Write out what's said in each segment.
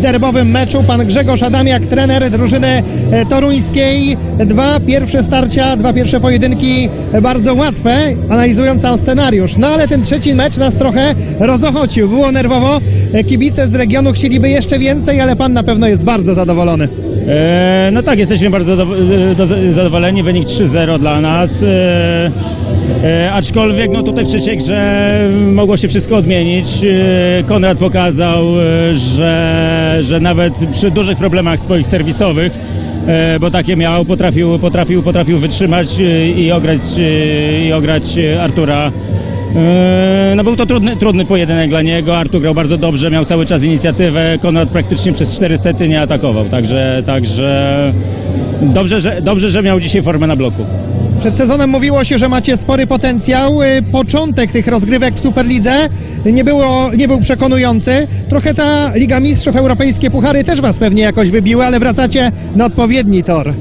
w derbowym meczu. Pan Grzegorz Adamiak, trener drużyny e, toruńskiej. Dwa pierwsze starcia, dwa pierwsze pojedynki bardzo łatwe, analizując sam scenariusz. No ale ten trzeci mecz nas trochę rozochocił. Było nerwowo. E, Kibice z regionu chcieliby jeszcze więcej, ale pan na pewno jest bardzo zadowolony. E, no tak, jesteśmy bardzo do, do, zadowoleni. Wynik 3-0 dla nas. E, aczkolwiek no tutaj w trzeciej grze mogło się wszystko odmienić. E, Konrad pokazał, e, że, że nawet przy dużych problemach swoich serwisowych, e, bo takie miał, potrafił, potrafił, potrafił wytrzymać e, i ograć, e, i ograć e, Artura. E, No był to trudny, trudny pojedynek dla niego. Artur grał bardzo dobrze, miał cały czas inicjatywę. Konrad praktycznie przez cztery sety nie atakował, także, także dobrze, że, dobrze, że miał dzisiaj formę na bloku. Przed sezonem mówiło się, że macie spory potencjał. Y, Początek tych rozgrywek w Superlidze nie, było, nie był przekonujący. Trochę ta Liga Mistrzów, Europejskie Puchary też was pewnie jakoś wybiły, ale wracacie na odpowiedni tor.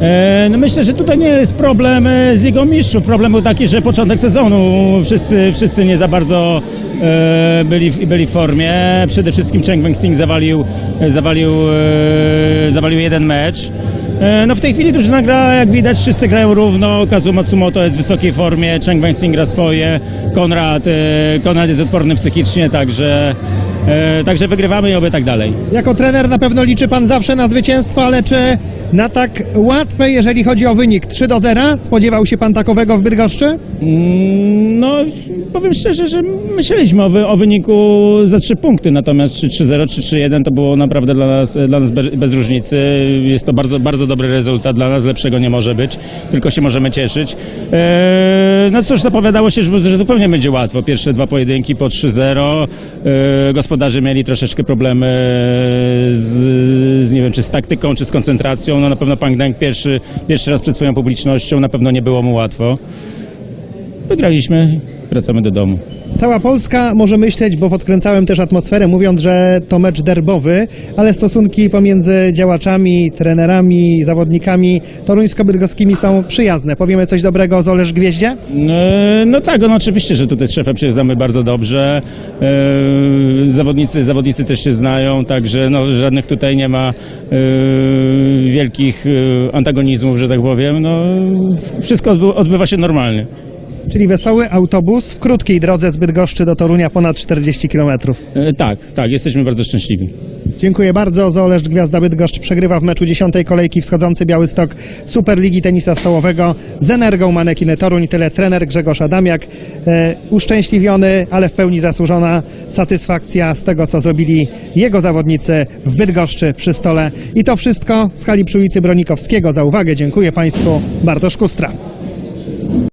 E, No myślę, że tutaj nie jest problem e, z Ligą Mistrzów. Problem był taki, że początek sezonu wszyscy, wszyscy nie za bardzo e, byli, w- byli w formie. Przede wszystkim Cheng Weng-Sing zawalił, zawalił, e, zawalił jeden mecz. E, No w tej chwili drużyna gra, jak widać, wszyscy grają równo. Kazu Matsumoto jest w wysokiej formie, Cheng Weng-Sing gra swoje, Konrad, e, Konrad jest odporny psychicznie, także, e, także wygrywamy i oby tak dalej. Jako trener na pewno liczy pan zawsze na zwycięstwo, ale czy na tak łatwe, jeżeli chodzi o wynik 3 do 0? Spodziewał się pan takowego w Bydgoszczy? Mm, No, powiem szczerze, że myśleliśmy o, o wyniku za trzy punkty, natomiast czy 3-0, czy 3-1 to było naprawdę dla nas, dla nas bez, bez różnicy. Jest to bardzo, bardzo dobry rezultat, dla nas lepszego nie może być, tylko się możemy cieszyć. Eee, no cóż, zapowiadało się, że, że zupełnie będzie łatwo. Pierwsze dwa pojedynki po 3-0. Eee, gospodarze mieli troszeczkę problemy z, z, nie wiem, czy z taktyką, czy z koncentracją. No na pewno Pang Deng pierwszy, pierwszy raz przed swoją publicznością, na pewno nie było mu łatwo. Wygraliśmy, wracamy do domu. Cała Polska może myśleć, bo podkręcałem też atmosferę, mówiąc, że to mecz derbowy, ale stosunki pomiędzy działaczami, trenerami, zawodnikami toruńsko-bydgoskimi są przyjazne. Powiemy coś dobrego o Zolesz Gwieździe? E, No tak, no oczywiście, że tutaj z szefem się znamy bardzo dobrze. E, Zawodnicy, zawodnicy też się znają, także no, żadnych tutaj nie ma e, wielkich e, antagonizmów, że tak powiem. No, wszystko odby- odbywa się normalnie. Czyli wesoły autobus w krótkiej drodze z Bydgoszczy do Torunia ponad 40 km. E, Tak, tak, jesteśmy bardzo szczęśliwi. Dziękuję bardzo. Zoolesz Gwiazda Bydgoszcz przegrywa w meczu dziesiątej kolejki wschodzący Białystok Superligi Tenisa Stołowego z Energią Manekiny Toruń. Tyle trener Grzegorz Adamiak. E, uszczęśliwiony, ale w pełni zasłużona satysfakcja z tego, co zrobili jego zawodnicy w Bydgoszczy przy stole. I to wszystko z hali przy ulicy Bronikowskiego. Za uwagę dziękuję Państwu. Bartosz Kustra.